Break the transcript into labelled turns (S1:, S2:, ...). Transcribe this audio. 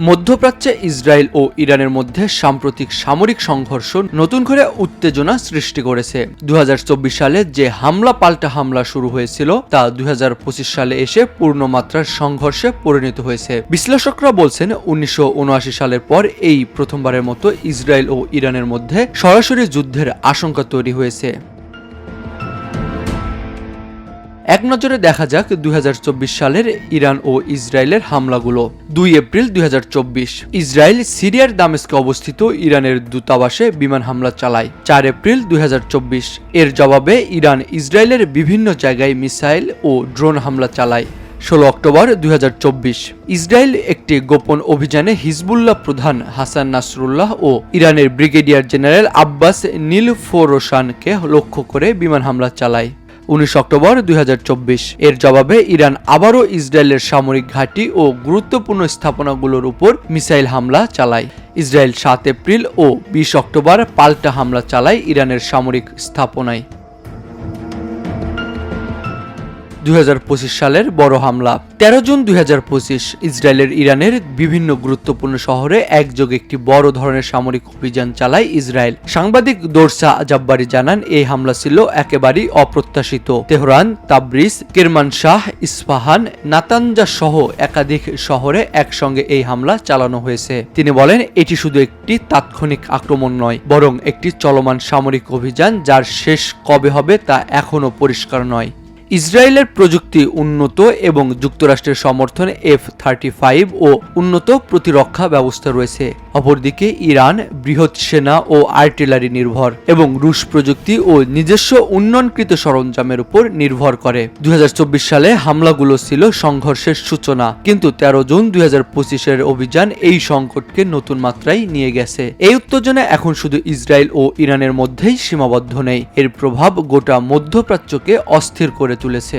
S1: মধ্যপ্রাচ্যে ইসরায়েল ও ইরানের মধ্যে সাম্প্রতিক সামরিক সংঘর্ষ নতুন করে উত্তেজনা সৃষ্টি করেছে। দুহাজার চব্বিশ সালে যে হামলা পাল্টা হামলা শুরু হয়েছিল, তা দুই হাজার পঁচিশ সালে এসে পূর্ণমাত্রার সংঘর্ষে পরিণত হয়েছে। বিশ্লেষকরা বলছেন, উনিশশো উনআশি সালের পর এই প্রথমবারের মতো ইসরায়েল ও ইরানের মধ্যে সরাসরি যুদ্ধের আশঙ্কা তৈরি হয়েছে। এক নজরে দেখা যাক দুই হাজার চব্বিশ সালের ইরান ও ইসরায়েলের হামলাগুলো। দুই এপ্রিল দুই হাজার চব্বিশ, ইসরায়েল সিরিয়ার দামেস্কে অবস্থিত ইরানের দূতাবাসে বিমান হামলা চালায়। চার এপ্রিল দুই হাজার চব্বিশ, এর জবাবে ইরান ইসরায়েলের বিভিন্ন জায়গায় মিসাইল ও ড্রোন হামলা চালায়। ষোলো অক্টোবর দুই হাজার চব্বিশ, ইসরায়েল একটি গোপন অভিযানে হিজবুল্লাহ প্রধান হাসান নাসরুল্লাহ ও ইরানের ব্রিগেডিয়ার জেনারেল আব্বাস নীল ফোরোসানকে লক্ষ্য করে বিমান হামলা চালায়। উনিশ অক্টোবর দুই হাজার চব্বিশ। এর জবাবে ইরান আবারও ইসরায়েলের সামরিক ঘাঁটি ও গুরুত্বপূর্ণ স্থাপনাগুলোর উপর মিসাইল হামলা চালায়। ইসরায়েল সাত এপ্রিল ও বিশ অক্টোবর পাল্টা হামলা চালায় ইরানের সামরিক স্থাপনায়। দুই হাজার পঁচিশ সালের বড় হামলা। তেরো জুন দুই হাজার পঁচিশ ইসরায়েলের ইরানের বিভিন্ন গুরুত্বপূর্ণ শহরে একযোগে একটি বড় ধরনের সামরিক অভিযান চালায় ইসরায়েল। সাংবাদিক দোরসা জাব্বারি জানান, এই হামলা ছিল একেবারেই অপ্রত্যাশিত। Tehran, Tabriz Kermanshah Isfahan, Natanz সহ একাধিক শহরে একসঙ্গে এই হামলা চালানো হয়েছে। তিনি বলেন, এটি শুধু একটি তাৎক্ষণিক আক্রমণ নয়, বরং একটি চলমান সামরিক অভিযান যার শেষ কবে হবে তা এখনও পরিষ্কার নয়। ইসরায়েলের প্রযুক্তি উন্নত এবং যুক্তরাষ্ট্রের সমর্থনে এফ থার্টি ফাইভ ও উন্নত প্রতিরক্ষা ব্যবস্থা রয়েছে। অপরদিকে ইরান, বৃহৎ সেনা ও আর্টিলারি নির্ভর এবং রুশ প্রযুক্তি ও নিজস্ব উন্নয়নকৃত সরঞ্জামের উপর নির্ভর করে। দুই হাজার চব্বিশ সালে হামলাগুলো ছিল সংঘর্ষের সূচনা, কিন্তু তেরো জুন দুই এর অভিযান এই সংকটকে নতুন মাত্রায় নিয়ে গেছে। এই উত্তেজনা এখন শুধু ইসরায়েল ও ইরানের মধ্যেই সীমাবদ্ধ নেই। এর প্রভাব গোটা মধ্যপ্রাচ্যকে অস্থির করে তুলেছে